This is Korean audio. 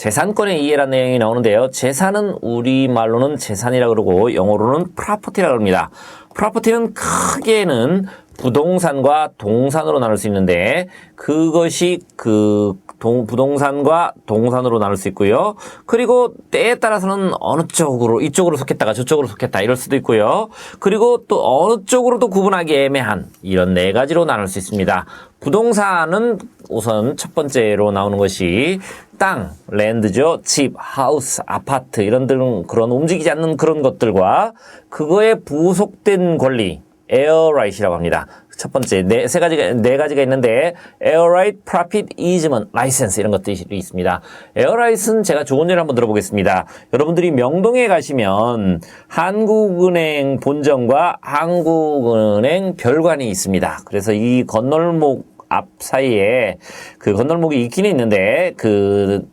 재산권의 이해라는 내용이 나오는데요. 재산은 우리말로는 재산이라 그러고 영어로는 프라퍼티라 그럽니다. 프라퍼티는 크게는 부동산과 동산으로 나눌 수 있는데 그것이 그 동, 부동산과 동산으로 나눌 수 있고요. 그리고 때에 따라서는 어느 쪽으로 이쪽으로 속했다가 저쪽으로 속했다 이럴 수도 있고요. 그리고 또 어느 쪽으로도 구분하기 애매한 이런 네 가지로 나눌 수 있습니다. 부동산은 우선 첫 번째로 나오는 것이 땅, 랜드죠. 집, 하우스, 아파트 이런 등 그런 움직이지 않는 그런 것들과 그거에 부속된 권리 에어라이트라고 합니다. 첫 번째 네 세 가지가 네 가지가 있는데 에어라이트, 프로핏, 이즈먼, 라이센스 이런 것들이 있습니다. 에어라이트는 제가 좋은 예를 한번 들어보겠습니다. 여러분들이 명동에 가시면 한국은행 본점과 한국은행 별관이 있습니다. 그래서 이 건널목 앞 사이에 그 건널목이 있기는 있는데 그